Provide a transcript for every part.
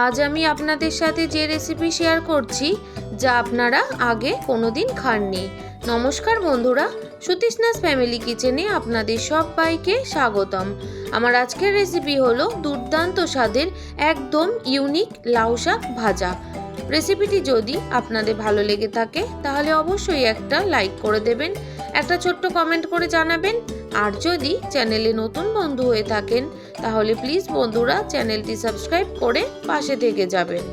আজ আমি আপনাদের সাথে যে রেসিপি শেয়ার করছি, যা আপনারা আগে কোনোদিন খাননি। নমস্কার বন্ধুরা সুতিস্নাস ফ্যামিলি কিচেনে আপনাদের সবাইকে স্বাগতম। আমার আজকের রেসিপি হলো দুর্দান্ত স্বাদের একদম ইউনিক লাউ শাক ভাজা। রেসিপিটি যদি আপনাদের ভালো লেগে থাকে, তাহলে অবশ্যই একটা লাইক করে দেবেন, একটা ছোট্ট কমেন্ট করে জানাবেন, আর যদি চ্যানেলে নতুন বন্ধু হয়ে থাকেন তাহলে প্লিজ বন্ধুরা চ্যানেলটি সাবস্ক্রাইব করে পাশে থেকে যাবেন।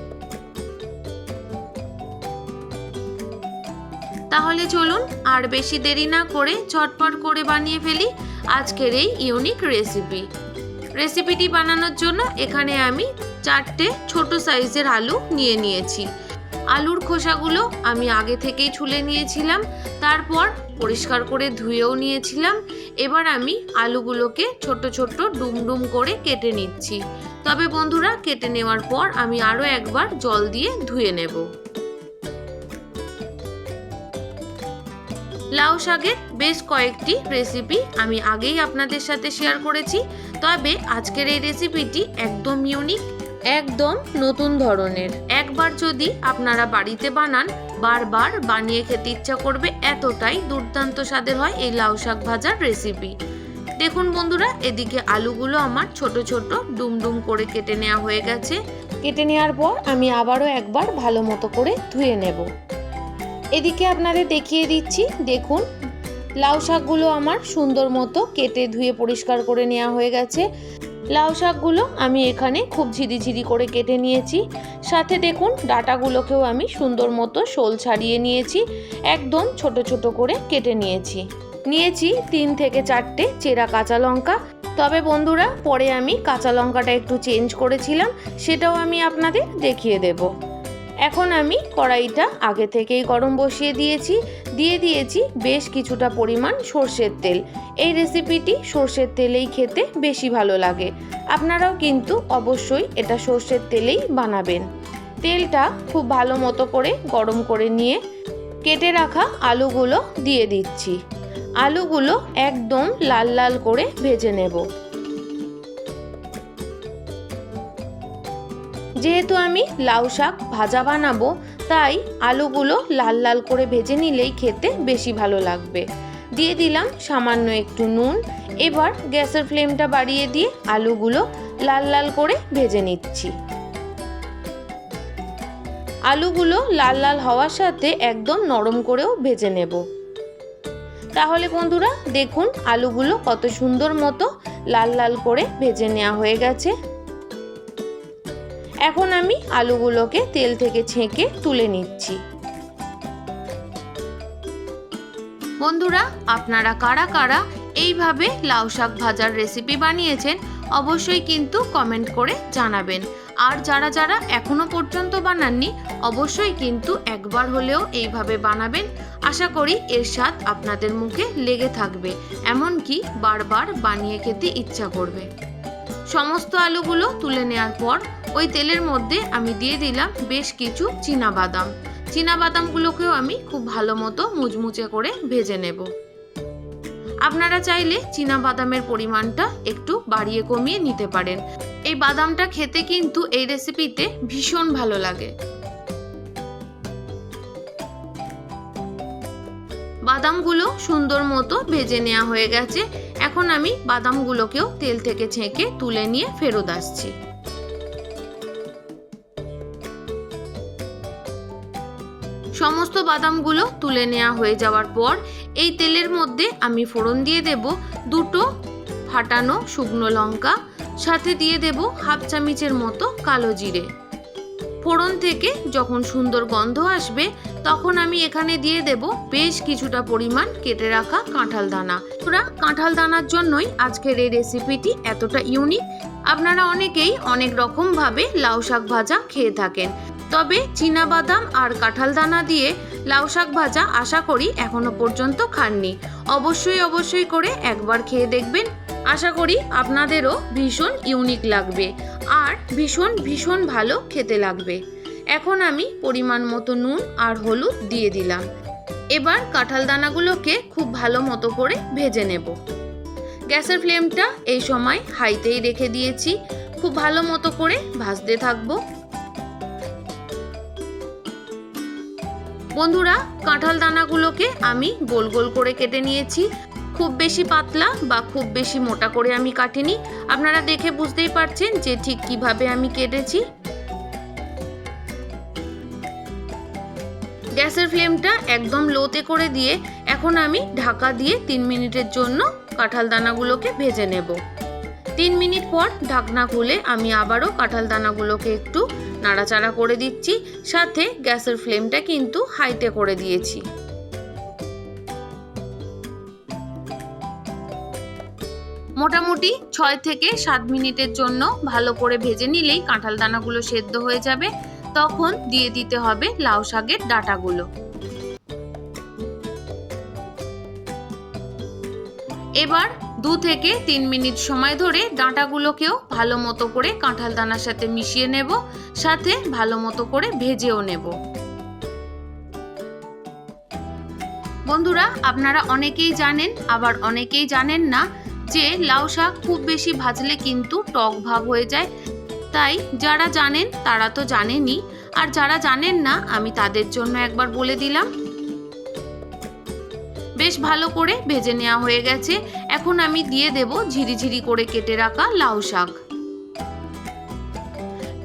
তাহলে চলুন আর বেশি দেরি না করে ঝটপট করে বানিয়ে ফেলি আজকের এই ইউনিক রেসিপি রেসিপিটি বানানোর জন্য এখানে আমি চারটে ছোট সাইজের আলু নিয়ে নিয়েছি। আলুর খোসাগুলো আমি আগে থেকেই ছুলে নিয়েছিলাম, তারপর পরিষ্কার করে ধুয়েও নিয়েছিলাম। এবার আমি আলুগুলোকে ছোট ছোট ডুম ডুম করে কেটে নিচ্ছি। তবে বন্ধুরা, কেটে নেওয়ার পর আমি আরও একবার জল দিয়ে ধুয়ে নেব। লাউ শাকের বেশ কয়েকটি রেসিপি আমি আগেই আপনাদের সাথে শেয়ার করেছি, তবে আজকের এই রেসিপিটি একদম ইউনিক একদম নতুন ধরনের। একবার যদি আপনারা বাড়িতে বানান, বারবার বানিয়ে খেতে ইচ্ছা করবে, এতটাই দুর্দান্ত স্বাদের হয় এই লাউ শাক ভাজার রেসিপি দেখুন বন্ধুরা, এদিকে আলুগুলো আমার ছোট ছোট ডুম ডুম করে কেটে নেওয়া হয়ে গেছে। কেটে নেওয়ার পর আমি আবারও একবার ভালো মতো করে ধুয়ে নেব। এদিকে আপনাদের দেখিয়ে দিচ্ছি, দেখুন, লাউ শাকগুলো আমার সুন্দর মতো কেটে ধুয়ে পরিষ্কার করে নেওয়া হয়ে গেছে। লাউ শাকগুলো আমি এখানে খুব ঝিরিঝিরি করে কেটে নিয়েছি। সাথে দেখুন, ডাটাগুলোকেও আমি সুন্দর মতো শোল ছাড়িয়ে নিয়েছি। একদম ছোট ছোট করে কেটে নিয়েছি। নিয়েছি তিন থেকে চারটে চেরা কাঁচা লঙ্কা। তবে বন্ধুরা, পরে আমি কাঁচা লঙ্কাটা একটু চেঞ্জ করেছিলাম, সেটাও আমি আপনাদের দেখিয়ে দেবো। এখন আমি কড়াইটা আগে থেকেই গরম বসিয়ে দিয়েছি, দিয়ে দিয়েছি বেশ কিছুটা পরিমাণ সর্ষের তেল। এই রেসিপিটি সর্ষের তেলেই খেতে বেশি ভালো লাগে। আপনারাও কিন্তু অবশ্যই এটা সর্ষের তেলেই বানাবেন। তেলটা খুব ভালো মতো করে গরম করে নিয়ে কেটে রাখা আলুগুলো দিয়ে দিচ্ছি। আলুগুলো একদম লাল লাল করে ভেজে নেব। যেহেতু আমি লাউ শাক ভাজা বানাবো, তাই আলুগুলো লাল লাল করে ভেজে নিলেই খেতে বেশি ভালো লাগবে। দিয়ে দিলাম সামান্য একটু নুন। এবার গ্যাসের ফ্লেমটা বাড়িয়ে দিয়ে আলুগুলো লাল লাল করে ভেজে নিচ্ছি। আলুগুলো লাল লাল হওয়ার সাথে একদম নরম করেও ভেজে নেব। তাহলে বন্ধুরা, দেখুন আলুগুলো কত সুন্দর মতো লাল লাল করে ভেজে নেওয়া হয়ে গেছে। এখন আমি আলুগুলোকে তেল থেকে ছেঁকে তুলে নিচ্ছি। বন্ধুরা, আপনারা কারা কারা এইভাবে লাউ শাক ভাজার রেসিপি বানিয়েছেন অবশ্যই কিন্তু কমেন্ট করে জানাবেন। আর যারা যারা এখনও পর্যন্ত বানাননি, অবশ্যই কিন্তু একবার হলেও এইভাবে বানাবেন। আশা করি এর স্বাদ আপনাদের মুখে লেগে থাকবে, এমনকি বারবার বানিয়ে খেতে ইচ্ছা করবে। সমস্ত আলুগুলো তুলে নেওয়ার পর ওই তেলের মধ্যে আমি দিয়ে দিলাম বেশ কিছু বাদাম বাদামগুলোকেও আমি খুব ভালো মতো মুচমুচে করে ভেজে নেব। আপনারা চাইলে বাদামের পরিমাণটা একটু বাড়িয়ে কমিয়ে নিতে পারেন। এই বাদামটা খেতে কিন্তু এই রেসিপিতে ভীষণ ভালো লাগে। বাদামগুলো সুন্দর মতো ভেজে নেওয়া হয়ে গেছে। এখন আমি বাদামগুলোকেও তেল থেকে ছেঁকে তুলে নিয়ে ফেরত আসছি। সমস্ত বাদামগুলো তুলে নেওয়া হয়ে যাওয়ার পর এই তেলের মধ্যে আমি ফোড়ন দিয়ে দেব দুটো ফাটানো শুকনো লঙ্কা, সাথে দিয়ে দেব হাফ চামিচের মতো কালো জিরে। ফোড়ন থেকে যখন সুন্দর গন্ধ আসবে, তখন আমি এখানে দিয়ে দেব বেশ কিছুটা পরিমাণ কেটে রাখা কাঁঠাল দানা। তোরা কাঁঠাল দানার জন্যই আজকের এই রেসিপিটি এতটা ইউনিক। আপনারা অনেকেই অনেক রকমভাবে লাউ শাক ভাজা খেয়ে থাকেন। তবে বাদাম আর কাঁঠাল দানা দিয়ে লাউ শাক ভাজা আশা করি এখনও পর্যন্ত খাননি। অবশ্যই অবশ্যই করে একবার খেয়ে দেখবেন। আশা করি আপনাদেরও ভীষণ ইউনিক লাগবে আর ভীষণ ভীষণ ভালো খেতে লাগবে। এখন আমি পরিমাণ মতো নুন আর হলুদ দিয়ে দিলাম। এবার কাঁঠাল দানাগুলোকে খুব ভালো মতো করে ভেজে নেব। গ্যাসের ফ্লেমটা এই সময় হাইতেই রেখে দিয়েছি। খুব ভালো মতো করে ভাজতে থাকব। বন্ধুরা, কাঁঠাল দানাগুলোকে আমি গোল গোল করে কেটে নিয়েছি। খুব বেশি পাতলা বা খুব বেশি মোটা করে আমি কাটিনি। আপনারা দেখে বুঝতেই পারছেন যে ঠিক কীভাবে আমি কেটেছি। গ্যাসের ফ্লেমটা একদম লোতে করে দিয়ে এখন আমি ঢাকা দিয়ে তিন মিনিটের জন্য কাঁঠাল দানাগুলোকে ভেজে নেব। তিন মিনিট পর ঢাকনা খুলে আমি আবারও কাঁঠাল দানাগুলোকে একটু নাড়াচাড়া করে দিচ্ছি, সাথে গ্যাসের ফ্লেমটা কিন্তু হাইতে করে দিয়েছি। মোটামুটি ছয় থেকে সাত মিনিটের জন্য ভালো করে ভেজে নিলেই কাঁঠাল দানাগুলো সেদ্ধ হয়ে যাবে। তখন দিয়ে দিতে হবে লাউ শাকের ডাটাগুলো। এবার দু থেকে তিন মিনিট সময় ধরে ডাঁটাগুলোকেও ভালো মতো করে কাঁঠাল দানার সাথে মিশিয়ে নেব, সাথে ভালো মতো করে ভেজেও নেব। বন্ধুরা, আপনারা অনেকেই জানেন, আবার অনেকেই জানেন না যে লাউ শাক খুব বেশি ভাজলে কিন্তু টক ভাব হয়ে যায়। তাই যারা জানেন, তারা তো জানেনই। আর যারা জানেন না, আমি তাদের জন্য একবার বলে দিলাম। বেশ ভালো করে ভেজে নেওয়া হয়ে গেছে। এখন আমি দিয়ে দেব ঝিরিঝিরি করে কেটে রাখা লাউ শাক।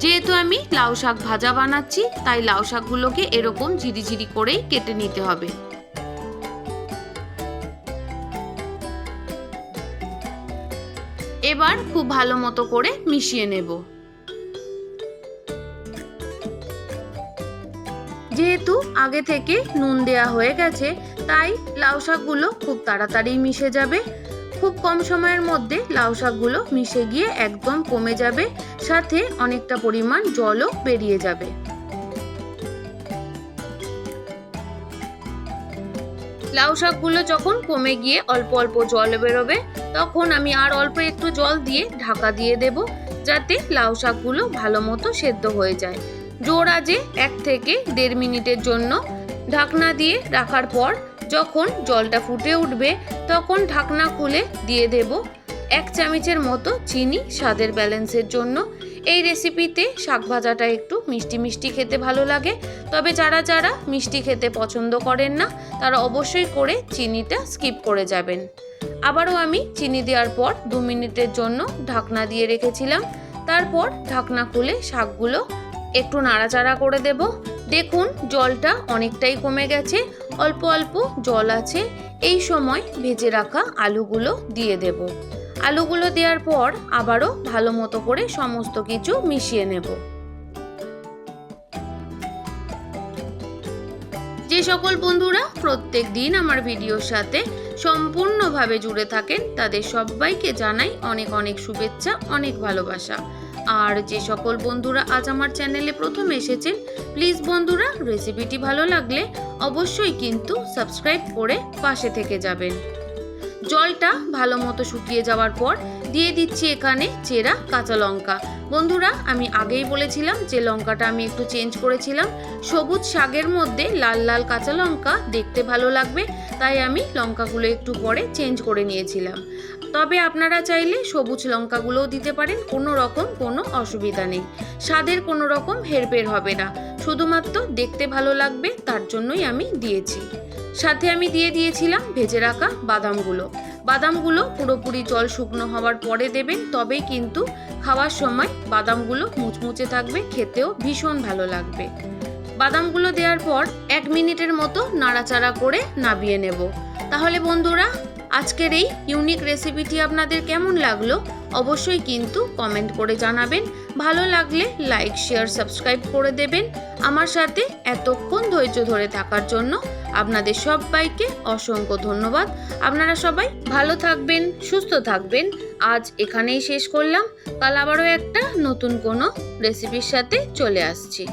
যেহেতু আমি লাউ শাক ভাজা বানাচ্ছি, তাই লাউ শাকগুলোকে এরকম ঝিরিঝিরি করেই কেটে নিতে হবে। এবার খুব ভালো মতো করে মিশিয়ে নেব। যেহেতু আগে থেকে নুন দেয়া হয়ে গেছে, তাই লাউ শাকগুলো খুব তাড়াতাড়ি মিশে যাবে। খুব কম সময়ের মধ্যে লাউ শাকগুলো মিশে গিয়ে একদম কমে যাবে, সাথে অনেকটা পরিমাণ জলও বেরিয়ে যাবে। লাউ শাকগুলো যখন কমে গিয়ে অল্প অল্প জল বেরোবে, তখন আমি আর অল্প একটু জল দিয়ে ঢাকা দিয়ে দেব, যাতে লাউ শাকগুলো ভালো মতো সেদ্ধ হয়ে যায়। জোর আজে এক থেকে দেড় মিনিটের জন্য ঢাকনা দিয়ে রাখার পর যখন জলটা ফুটে উঠবে, তখন ঢাকনা খুলে দিয়ে দেব এক চামচের মতো চিনি স্বাদের ব্যালেন্সের জন্য। এই রেসিপিতে শাক ভাজাটা একটু মিষ্টি মিষ্টি খেতে ভালো লাগে, তবে যারা যারা মিষ্টি খেতে পছন্দ করেন না, তারা অবশ্যই করে চিনিটা স্কিপ করে যাবেন। আবারও আমি চিনি দেওয়ার পর দু মিনিটের জন্য ঢাকনা দিয়ে রেখেছিলাম। তারপর ঢাকনা খুলে শাকগুলো একটু নাড়াচাড়া করে দেব। দেখুন, জলটা অনেকটাই কমে গেছে। অল্প অল্প জল আছে। এই সময় ভেজে রাখা আলুগুলো দিয়ে দেব। আলুগুলো দেওয়ার পর আবারও ভালো মতো করে সমস্ত কিছু মিশিয়ে নেব। যে সকল বন্ধুরা প্রত্যেক দিন আমার ভিডিওর সাথে সম্পূর্ণভাবে জুড়ে থাকেন, তাদের সবাইকে জানাই অনেক অনেক শুভেচ্ছা, অনেক ভালোবাসা। আর যে সকল বন্ধুরা আজ আমার চ্যানেলে প্রথম এসেছেন প্লিজ বন্ধুরা রেসিপিটি ভালো লাগলে অবশ্যই কিন্তু সাবস্ক্রাইব করে পাশে থেকে যাবেন। জলটা ভালো মতো শুকিয়ে যাওয়ার পর দিয়ে দিচ্ছি এখানে চেরা কাঁচা লঙ্কা। বন্ধুরা, আমি আগেই বলেছিলাম যে লঙ্কাটা আমি একটু চেঞ্জ করেছিলাম। সবুজ শাকের মধ্যে লাল লাল কাঁচা লঙ্কা দেখতে ভালো লাগবে। তাই আমি লঙ্কাগুলো একটু পরে চেঞ্জ করে নিয়েছিলাম। তবে আপনারা চাইলে সবুজ লঙ্কাগুলোও দিতে পারেন, কোনো রকম কোনো অসুবিধা নেই। স্বাদের কোনো রকম হেরফের হবে না। শুধুমাত্র দেখতে ভালো লাগবে, তার জন্যই আমি দিয়েছি। সাথে আমি দিয়ে দিয়েছিলাম ভেজে রাখা বাদামগুলো। বাদামগুলো পুরোপুরি জল শুকনো হওয়ার পরে দেবেন, তবেই কিন্তু খাওয়ার সময় বাদামগুলো মুচমুচে থাকবে, খেতেও ভীষণ ভালো লাগবে। বাদামগুলো দেওয়ার পর এক মিনিটের মতো নাড়াচাড়া করে নাবিয়ে নেব। তাহলে বন্ধুরা, আজকের এই ইউনিক রেসিপিটি আপনাদের কেমন লাগল অবশ্যই কিন্তু কমেন্ট করে জানাবেন। ভালো লাগলে লাইক, শেয়ার, সাবস্ক্রাইব করে দেবেন। আমার সাথে এতক্ষণ ধৈর্য ধরে থাকার জন্য আপনাদের সবাইকে অসংখ্য ধন্যবাদ। আপনারা সবাই ভালো থাকবেন, সুস্থ থাকবেন। আজ এখানেই শেষ করলাম। কাল আবারও একটা নতুন কোনো রেসিপির সাথে চলে আসছি।